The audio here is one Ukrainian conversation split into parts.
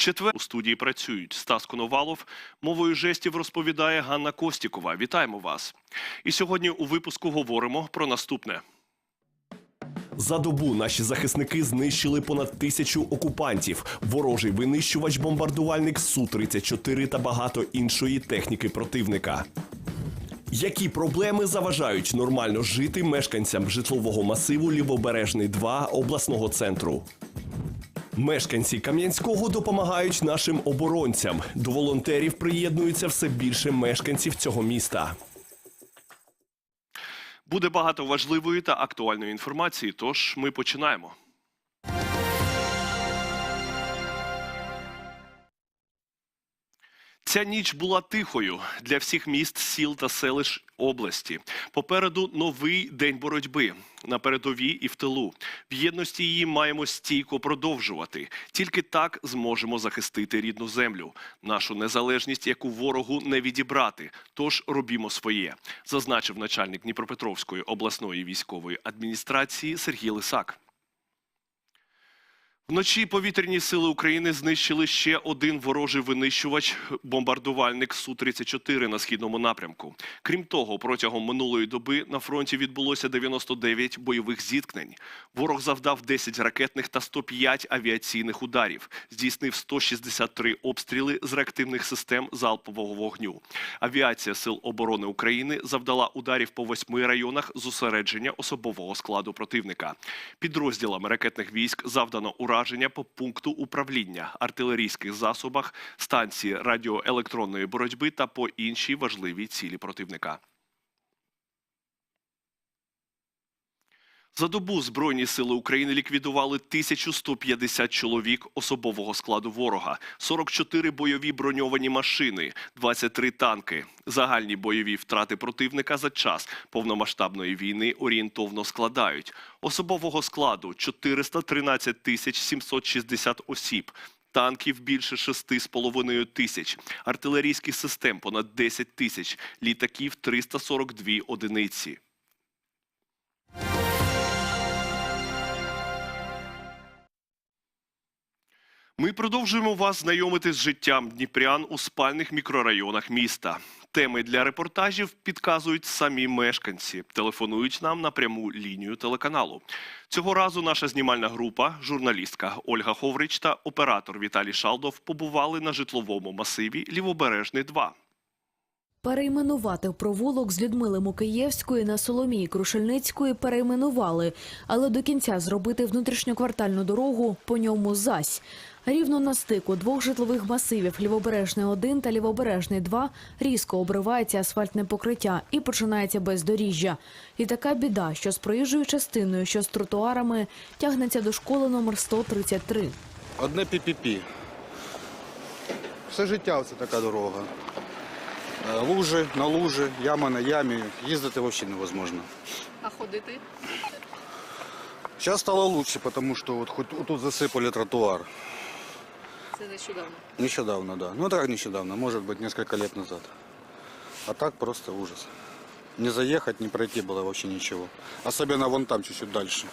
Четвер у студії працюють Стас Коновалов. Мовою жестів розповідає Ганна Костікова. Вітаємо вас. І сьогодні у випуску говоримо про наступне. За добу наші захисники знищили понад тисячу окупантів, ворожий винищувач-бомбардувальник Су-34 та багато іншої техніки противника. Які проблеми заважають нормально жити мешканцям житлового масиву Лівобережний 2 обласного центру? Мешканці Кам'янського допомагають нашим оборонцям. До волонтерів приєднується все більше мешканців цього міста. Буде багато важливої та актуальної інформації. Тож ми починаємо. Ця ніч була тихою для всіх міст, сіл та селищ області. Попереду новий день боротьби на передовій і в тилу. В єдності її маємо стійко продовжувати. Тільки так зможемо захистити рідну землю, нашу незалежність, яку ворогу не відібрати. Тож робімо своє, зазначив начальник Дніпропетровської обласної військової адміністрації Сергій Лисак. Вночі повітряні сили України знищили ще один ворожий винищувач бомбардувальник Су-34 на східному напрямку. Крім того, протягом минулої доби на фронті відбулося 99 бойових зіткнень. Ворог завдав 10 ракетних та 105 авіаційних ударів, здійснив 163 обстріли з реактивних систем залпового вогню. Авіація Сил оборони України завдала ударів по восьми районах зосередження особового складу противника. Підрозділами ракетних військ завдано ураження по пункту управління, артилерійських засобах, станції радіоелектронної боротьби та по іншій важливій цілі противника. За добу Збройні сили України ліквідували 1150 чоловік особового складу ворога, 44 бойові броньовані машини, 23 танки. Загальні бойові втрати противника за час повномасштабної війни орієнтовно складають особового складу 413 тисяч 760 осіб. Танків більше 6,5 тисяч, артилерійських систем понад 10 тисяч, літаків 342 одиниці. Ми продовжуємо вас знайомити з життям дніпрян у спальних мікрорайонах міста. Теми для репортажів підказують самі мешканці. Телефонують нам на пряму лінію телеканалу. Цього разу наша знімальна група, журналістка Ольга Ховрич та оператор Віталій Шалдов побували на житловому масиві Лівобережний 2. Перейменувати провулок з Людмили Мукиєвської на Соломії Крушельницької перейменували, але до кінця зробити внутрішньоквартальну дорогу по ньому зась. Рівно на стику двох житлових масивів Лівобережний 1 та Лівобережний 2 різко обривається асфальтне покриття і починається бездоріжжя. І така біда, що з проїжджою частиною, що з тротуарами, тягнеться до школи номер 133. Одне пі-пі-пі. Все життя це така дорога. Е, Лужи на лужі, яма на ямі. Їздити взагалі невозможно. А ходити? Зараз стало лучше, тому що от хоч тут засипали тротуар. Це нещодавно. Нещодавно, да. Ну так нещодавно, может быть, несколько лет назад. А так просто ужас. Не заехать, не пройти было вообще ничего. Особенно вон там, чуть-чуть дальше.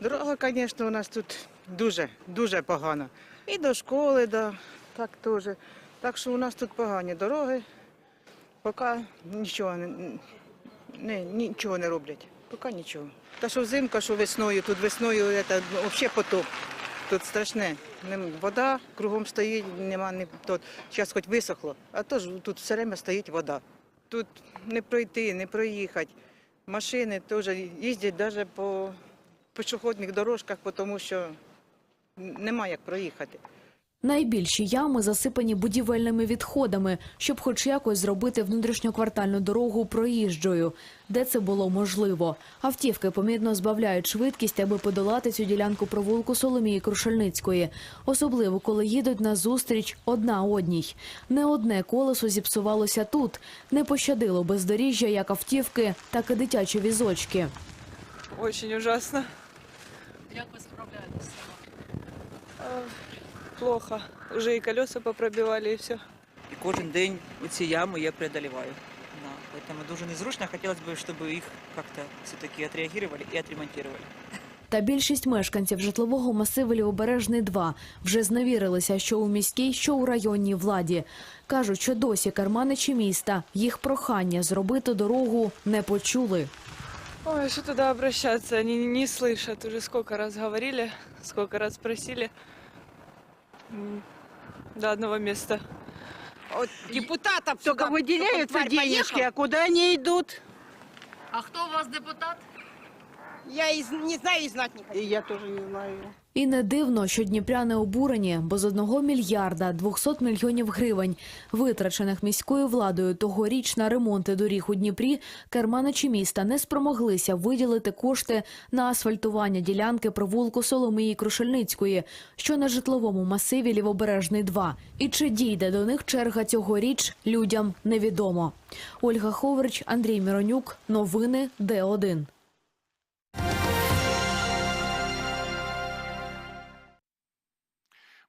Дорога, звісно, у нас тут дуже, дуже погана. І до школи, да, так теж. Так що у нас тут погані дороги. Поки нічого не, не, нічого не роблять. Поки нічого. Та що взимка, що весною, тут весною це, взагалі потоп. Тут страшне. Вода кругом стоїть, нема ні тут. Зараз хоч висохло, а то ж тут все время стоїть вода. Тут не пройти, не проїхати. Машини теж їздять навіть по пішохідних дорожках, тому що немає як проїхати. Найбільші ями засипані будівельними відходами, щоб хоч якось зробити внутрішньоквартальну дорогу проїжджою, де це було можливо. Автівки помірно збавляють швидкість, аби подолати цю ділянку провулку Соломії Крушельницької, особливо коли їдуть на зустріч одна одній. Не одне колесо зіпсувалося тут, не пощадило бездоріжжя як автівки, так і дитячі візочки. Очень ужасно. Як ви справляєтеся? Плохо. Уже і колеса попробивали, і все. І кожен день ці ями я преодолеваю. Да, поэтому дуже незручно. Хотелось бы, чтобы их как-то все-таки отреагировали и отремонтировали. Та більшість мешканців житлового масиву Лівобережний 2 вже зневірилися, що у міській, що у районній владі. Кажуть, що досі карманичі міста їх прохання зробити дорогу не почули. Ой, что туда обращаться? Они не слышат. Уже сколько раз говорили, сколько раз просили. До одного места. Вот депутатов Только сюда, выделяют только тварь денежки, поехал. а куда они идут? А хто у вас депутат? Я из, не знаю и знать не хочу. И я тоже не знаю. І не дивно, що дніпряни обурені, бо з одного мільярда 200 мільйонів гривень, витрачених міською владою тогоріч на ремонти доріг у Дніпрі, керманичі міста не спромоглися виділити кошти на асфальтування ділянки провулку Соломії Крушельницької, що на житловому масиві Лівобережний 2. І чи дійде до них черга цьогоріч, людям невідомо. Ольга Ховрич, Андрій Міронюк. Новини Д1.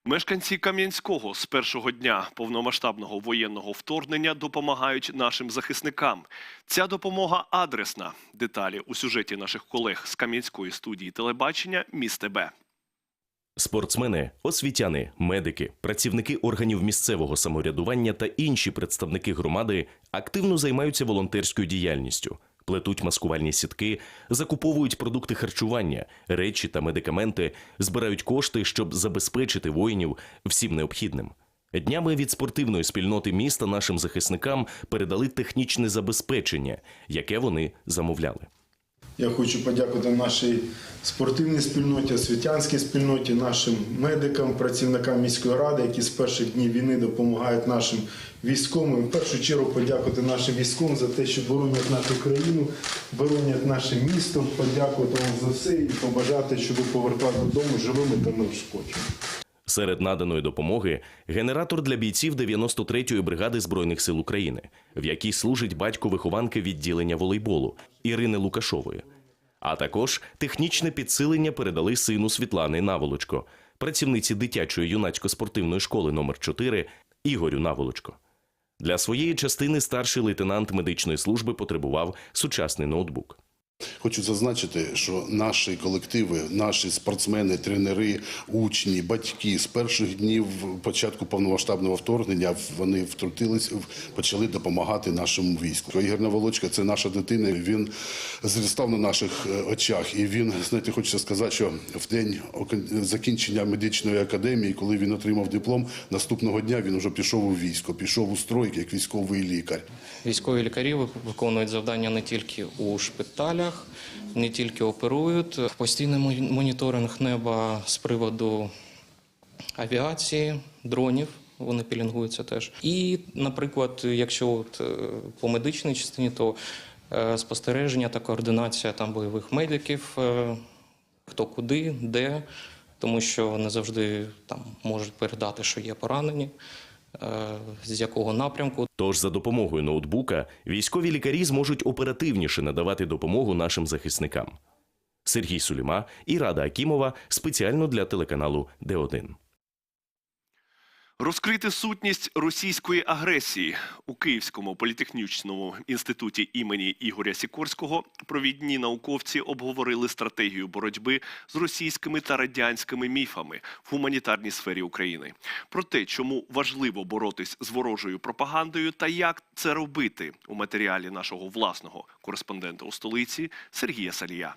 Мешканці Кам'янського з першого дня повномасштабного воєнного вторгнення допомагають нашим захисникам. Ця допомога адресна. Деталі у сюжеті наших колег з Кам'янської студії телебачення Міст ТБ. Спортсмени, освітяни, медики, працівники органів місцевого самоврядування та інші представники громади активно займаються волонтерською діяльністю, плетуть маскувальні сітки, закуповують продукти харчування, речі та медикаменти, збирають кошти, щоб забезпечити воїнів всім необхідним. Днями від спортивної спільноти міста нашим захисникам передали технічне забезпечення, яке вони замовляли. Я хочу подякувати нашій спортивній спільноті, освітянській спільноті, нашим медикам, працівникам міської ради, які з перших днів війни допомагають нашим військовим. В першу чергу подякувати нашим військовим за те, що боронять нашу країну, боронять наше місто. Подякувати вам за все і побажати, щоб ви повертали додому живими та неушкодженими. Серед наданої допомоги генератор для бійців 93-ї бригади збройних сил України, в якій служить батько вихованки відділення волейболу Ірини Лукашової. А також технічне підсилення передали сину Світлани Наволочко, працівниці дитячої юнацько-спортивної школи номер 4 Ігорю Наволочко. Для своєї частини старший лейтенант медичної служби потребував сучасний ноутбук. Хочу зазначити, що наші колективи, наші спортсмени, тренери, учні, батьки з перших днів початку повномасштабного вторгнення вони втрутились, почали допомагати нашому війську. Ігор Наволочка – це наша дитина. Він зростав на наших е, очах, і він знаєте, хочеться сказати, що в день закінчення медичної академії, коли він отримав диплом, наступного дня він вже пішов у військо, пішов у стройки як військовий лікар. Військові лікарі виконують завдання не тільки у шпиталях, не тільки оперують. Постійний моніторинг неба з приводу авіації, дронів. Вони пілінгуються теж. І, наприклад, якщо от, е, по медичній частині, то е, спостереження та координація там бойових медиків, е, хто куди, де, тому що не завжди там можуть передати, що є поранені, з якого напрямку. Тож за допомогою ноутбука військові лікарі зможуть оперативніше надавати допомогу нашим захисникам. Сергій Суліма і Рада Акімова спеціально для телеканалу Д1. Розкрити сутність російської агресії у Київському політехнічному інституті імені Ігоря Сікорського провідні науковці обговорили стратегію боротьби з російськими та радянськими міфами в гуманітарній сфері України. Про те, чому важливо боротись з ворожою пропагандою та як це робити у матеріалі нашого власного кореспондента у столиці Сергія Салія.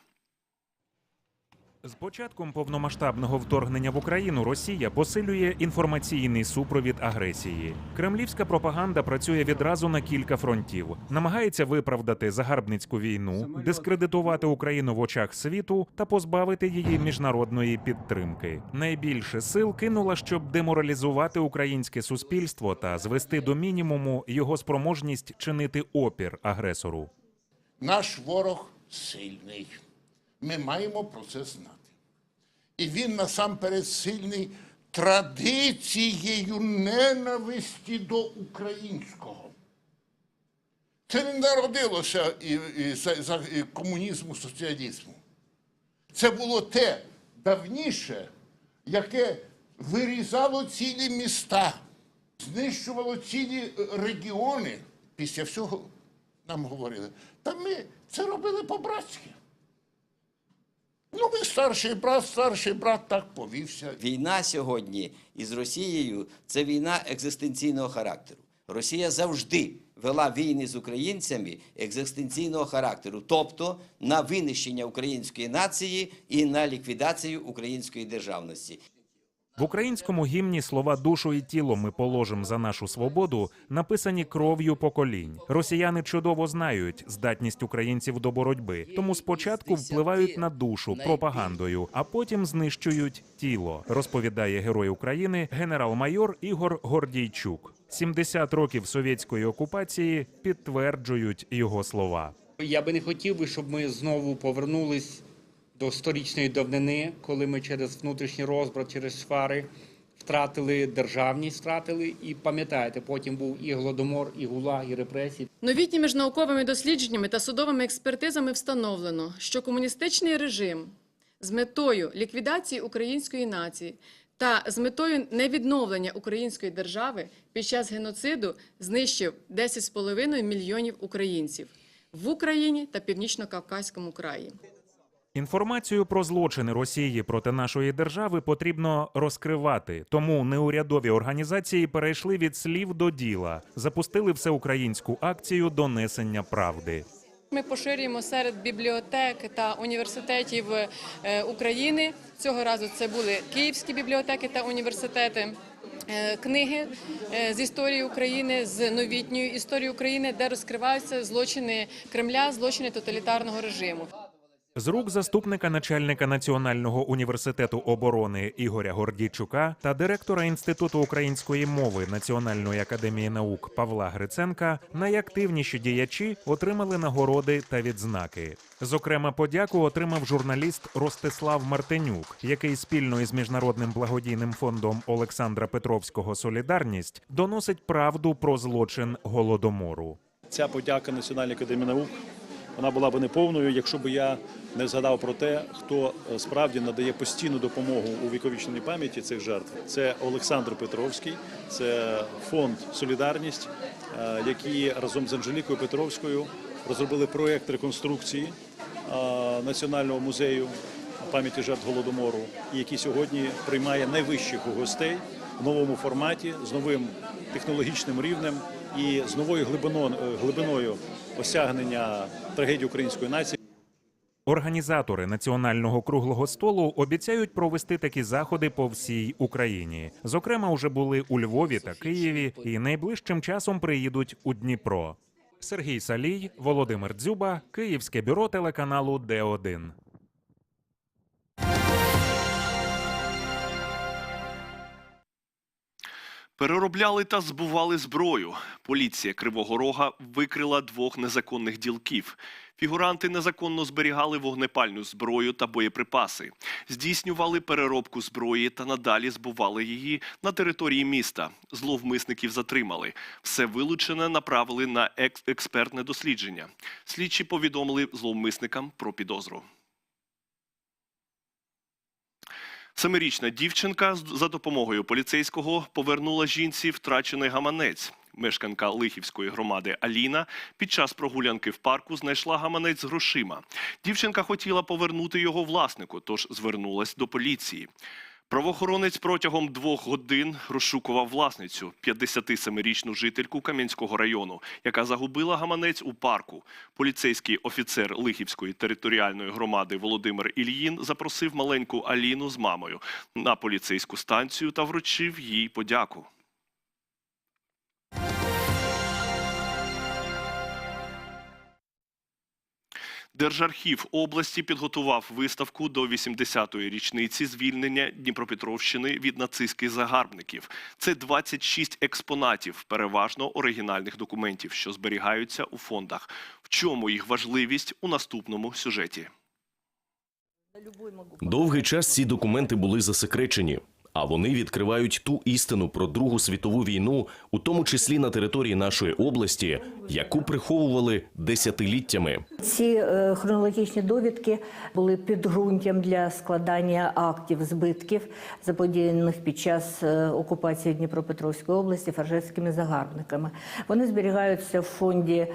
З початком повномасштабного вторгнення в Україну Росія посилює інформаційний супровід агресії. Кремлівська пропаганда працює відразу на кілька фронтів, намагається виправдати загарбницьку війну, дискредитувати Україну в очах світу та позбавити її міжнародної підтримки. Найбільше сил кинула, щоб деморалізувати українське суспільство та звести до мінімуму його спроможність чинити опір агресору. Наш ворог сильний. Ми маємо про це знати. І він насамперед сильний традицією ненависті до українського. Це не народилося і, і, за, за і комунізму, соціалізму. Це було те давніше, яке вирізало цілі міста, знищувало цілі е, регіони. Після всього нам говорили, та ми це робили по-братськи. Ну, ви старший брат, старший брат так повівся. Війна сьогодні із Росією це війна екзистенційного характеру. Росія завжди вела війни з українцями екзистенційного характеру, тобто на винищення української нації і на ліквідацію української державності. В українському гімні слова душу і тіло ми положим за нашу свободу написані кров'ю поколінь. Росіяни чудово знають здатність українців до боротьби, тому спочатку впливають на душу пропагандою, а потім знищують тіло. Розповідає герой України генерал-майор Ігор Гордійчук. 70 років совєтської окупації підтверджують його слова. Я би не хотів би, щоб ми знову повернулись до сторічної давнини, коли ми через внутрішній розбрат, через свари втратили державність, втратили. І пам'ятаєте, потім був і голодомор, і гулаг, і репресії. Новітніми ж науковими дослідженнями та судовими експертизами встановлено, що комуністичний режим з метою ліквідації української нації та з метою невідновлення української держави під час геноциду знищив 10,5 мільйонів українців в Україні та Північно-Кавказькому краї. Інформацію про злочини Росії проти нашої держави потрібно розкривати. Тому неурядові організації перейшли від слів до діла, запустили всеукраїнську акцію донесення правди. Ми поширюємо серед бібліотек та університетів е, України. Цього разу це були київські бібліотеки та університети. е, Книги е, з історії України, з новітньої історії України, де розкриваються злочини Кремля, злочини тоталітарного режиму. З рук заступника начальника Національного університету оборони Ігоря Гордійчука та директора Інституту української мови Національної академії наук Павла Гриценка найактивніші діячі отримали нагороди та відзнаки. Зокрема, подяку отримав журналіст Ростислав Мартинюк, який спільно із міжнародним благодійним фондом Олександра Петровського Солідарність доносить правду про злочин голодомору. Ця подяка Національній академії наук вона була б неповною, якщо б я не згадав про те, хто е, справді надає постійну допомогу у віковічній пам'яті цих жертв. Це Олександр Петровський, це фонд Солідарність, е, які разом з Анжелікою Петровською розробили проєкт реконструкції е, Національного музею пам'яті жертв голодомору, який сьогодні приймає найвищих гостей в новому форматі з новим технологічним рівнем і з новою глибиною, глибиною осягнення трагедії української нації. Організатори національного круглого столу обіцяють провести такі заходи по всій Україні. Зокрема, уже були у Львові та Києві, і найближчим часом приїдуть у Дніпро. Сергій Салій, Володимир Дзюба, Київське бюро телеканалу Д1. Переробляли та збували зброю. Поліція Кривого Рога викрила двох незаконних ділків. Фігуранти незаконно зберігали вогнепальну зброю та боєприпаси, здійснювали переробку зброї та надалі збували її на території міста. Зловмисників затримали. Все вилучене направили на експертне дослідження. Слідчі повідомили зловмисникам про підозру. Семирічна дівчинка за допомогою поліцейського повернула жінці втрачений гаманець. Мешканка Лихівської громади Аліна під час прогулянки в парку знайшла гаманець з грошима. Дівчинка хотіла повернути його власнику, тож звернулась до поліції. Правоохоронець протягом двох годин розшукував власницю 57-річну жительку Кам'янського району, яка загубила гаманець у парку. Поліцейський офіцер Лихівської територіальної громади Володимир Ільїн запросив маленьку Аліну з мамою на поліцейську станцію та вручив їй подяку. Держархів області підготував виставку до 80-ї річниці звільнення Дніпропетровщини від нацистських загарбників. Це 26 експонатів, переважно оригінальних документів, що зберігаються у фондах. В чому їх важливість у наступному сюжеті? Довгий час ці документи були засекречені, а вони відкривають ту істину про Другу світову війну, у тому числі на території нашої області, яку приховували десятиліттями. Ці е, хронологічні довідки були підґрунтям для складання актів збитків, заподіяних під час е, окупації Дніпропетровської області фашистськими загарбниками. Вони зберігаються в фонді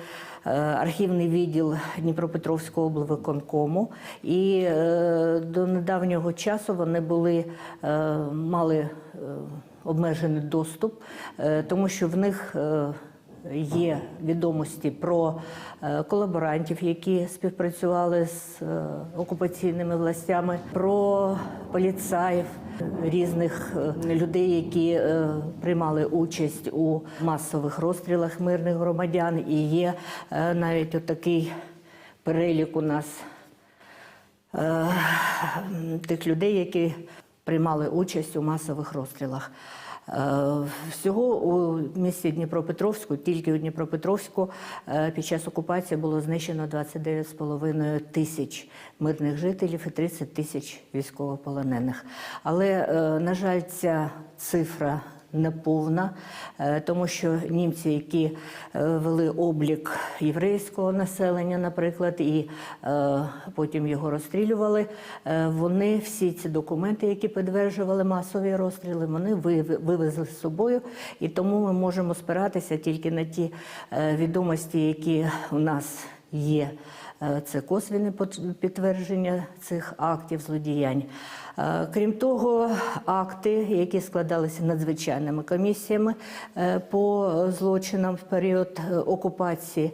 архівний відділ Дніпропетровського облвиконкому. І е, до недавнього часу вони були, е, мали е, обмежений доступ, е, тому що в них е, є відомості про е, колаборантів, які співпрацювали з е, окупаційними властями, про поліцаїв, різних е, людей, які приймали участь у масових розстрілах мирних громадян. І є навіть отакий перелік у нас тих людей, які приймали участь у масових розстрілах. Е, Всього у місті Дніпропетровську, тільки у Дніпропетровську, е, під час окупації було знищено 29,5 тисяч мирних жителів і 30 тисяч військовополонених. Але, е, на жаль, ця цифра неповна, е, тому що німці, які е, вели облік єврейського населення, наприклад, і е, потім його розстрілювали, вони всі ці документи, які підтверджували масові розстріли, вони вив- вивезли з собою, і тому ми можемо спиратися тільки на ті відомості, які у нас є. Е, Це косвіне підтвердження цих актів злодіянь. Е, Крім того, акти, які складалися надзвичайними комісіями е, по злочинам в період окупації,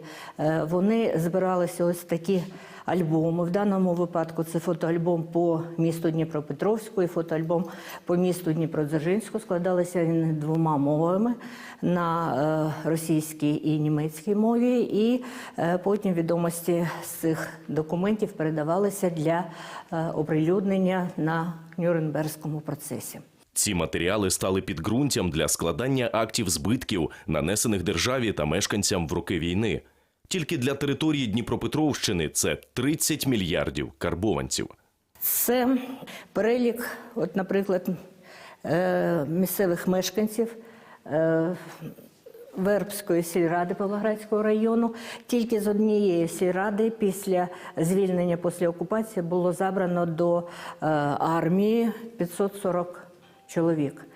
вони збиралися ось такі альбоми. В даному випадку це фотоальбом по місту Дніпропетровську і фотоальбом по місту Дніпродзержинську. Складалися вони двома мовами на е, російській і німецькій мові, і е, потім відомості з цих документів передавалися для е, оприлюднення на Нюрнберзькому процесі. Ці матеріали стали підґрунтям для складання актів збитків, нанесених державі та мешканцям в роки війни. Тільки для території Дніпропетровщини це 30 мільярдів карбованців. Це перелік, от, наприклад, е, місцевих мешканців е, Вербської сільради Павлоградського району. Тільки з однієї сільради після звільнення після окупації було забрано до е, армії 540 чоловік.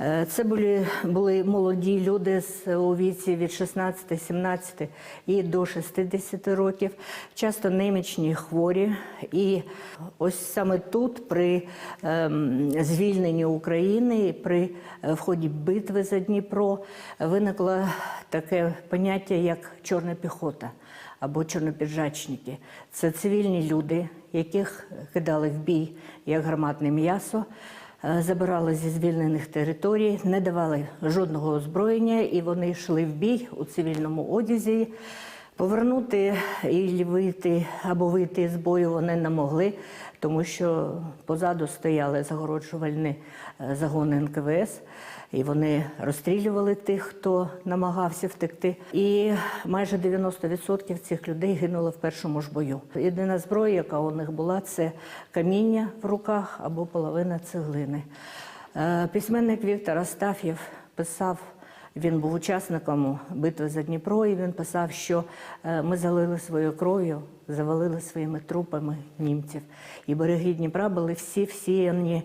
Е, Це були, були молоді люди з у віці від 16, 17 і до 60 років, часто немічні, хворі. І ось саме тут, при ем, звільненні України, при е, в ході битви за Дніпро, виникло таке поняття, як чорна піхота або чорнопіджачники. Це цивільні люди, яких кидали в бій як гарматне м'ясо забирали зі звільнених територій, не давали жодного озброєння, і вони йшли в бій у цивільному одязі. Повернути і вийти або вийти з бою вони не могли, тому що позаду стояли загороджувальні е, загони НКВС, і вони розстрілювали тих, хто намагався втекти. І майже 90% цих людей гинуло в першому ж бою. Єдина зброя, яка у них була, це каміння в руках або половина цеглини. Е, Письменник Віктор Астаф'єв писав. Він був учасником битви за Дніпро, і він писав, що е, ми залили своєю кров'ю, завалили своїми трупами німців. І береги Дніпра були всі всіяні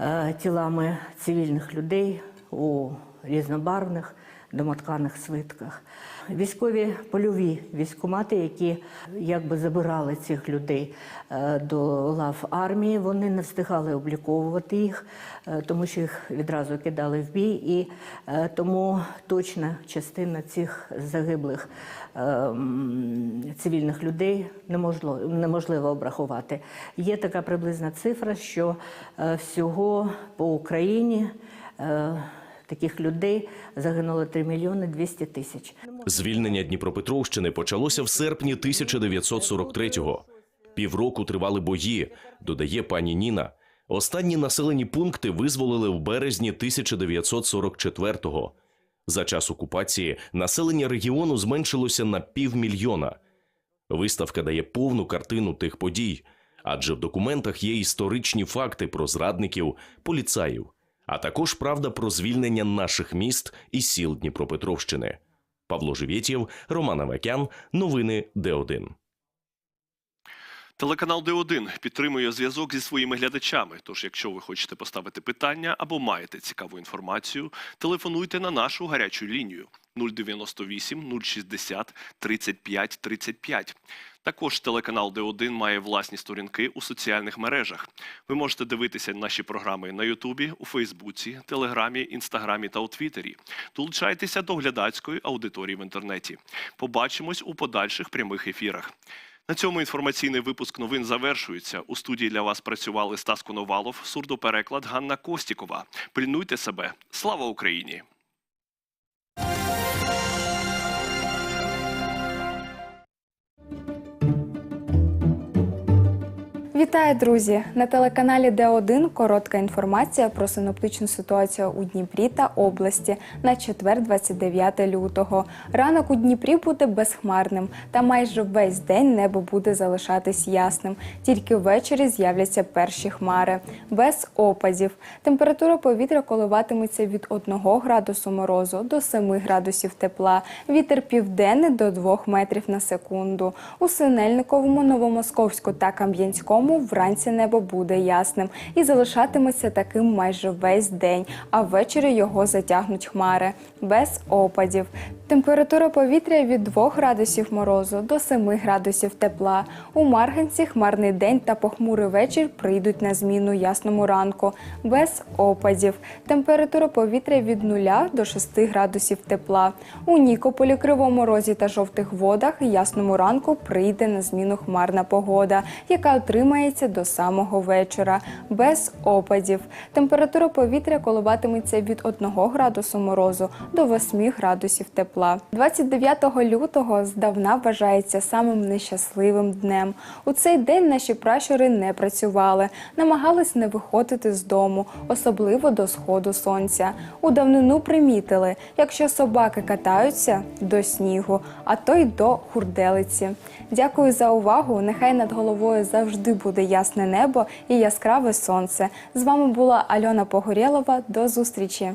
е, тілами цивільних людей у різнобарвних домотканих свитках. Військові польові військкомати, які якби забирали цих людей е, до лав армії, вони не встигали обліковувати їх, е, тому що їх відразу кидали в бій, і е, тому точна частина цих загиблих цивільних людей неможливо, неможливо обрахувати. Є така приблизна цифра, що всього по Україні. Таких людей загинуло 3 мільйони 200 тисяч. Звільнення Дніпропетровщини почалося в серпні 1943-го. Півроку тривали бої, додає пані Ніна. Останні населені пункти визволили в березні 1944-го. За час окупації населення регіону зменшилося на півмільйона. Виставка дає повну картину тих подій, адже в документах є історичні факти про зрадників, поліцаїв, а також правда про звільнення наших міст і сіл Дніпропетровщини. Павло Живєтєв, Роман Авакян, новини Д1. Телеканал Д1 підтримує зв'язок зі своїми глядачами. Тож, якщо ви хочете поставити питання або маєте цікаву інформацію, телефонуйте на нашу гарячу лінію 098 060 35 35. Також телеканал Д1 має власні сторінки у соціальних мережах. Ви можете дивитися наші програми на Ютубі, у Фейсбуці, Телеграмі, Інстаграмі та у Твіттері. Долучайтеся до глядацької аудиторії в інтернеті. Побачимось у подальших прямих ефірах. На цьому інформаційний випуск новин завершується. У студії для вас працювали Стас Коновалов, сурдопереклад Ганна Костікова. Пильнуйте себе. Слава Україні! Вітаю, друзі! На телеканалі Д1 коротка інформація про синоптичну ситуацію у Дніпрі та області на четвер, 29 лютого. Ранок у Дніпрі буде безхмарним, та майже весь день небо буде залишатись ясним. Тільки ввечері з'являться перші хмари, без опадів. Температура повітря коливатиметься від 1 градусу морозу до 7 градусів тепла. Вітер південний до 2 метрів на секунду. У Синельниковому, Новомосковську та Кам'янському вранці небо буде ясним і залишатиметься таким майже весь день, а ввечері його затягнуть хмари без опадів. Температура повітря від 2 градусів морозу до 7 градусів тепла. У Марганці хмарний день та похмурий вечір прийдуть на зміну ясному ранку без опадів. Температура повітря від 0 до 6 градусів тепла. У Нікополі, Кривому Розі та жовтих водах ясному ранку прийде на зміну хмарна погода, яка отримається до самого вечора без опадів. Температура повітря коливатиметься від 1 градусу морозу до 8 градусів тепла. 29 лютого здавна вважається самим нещасливим днем. У цей день наші пращури не працювали, намагались не виходити з дому, особливо до сходу сонця. У давнину примітили, якщо собаки катаються до снігу, а то й до хурделиці. Дякую за увагу. Нехай над головою завжди буде ясне небо і яскраве сонце. З вами була Альона Погорєлова. До зустрічі.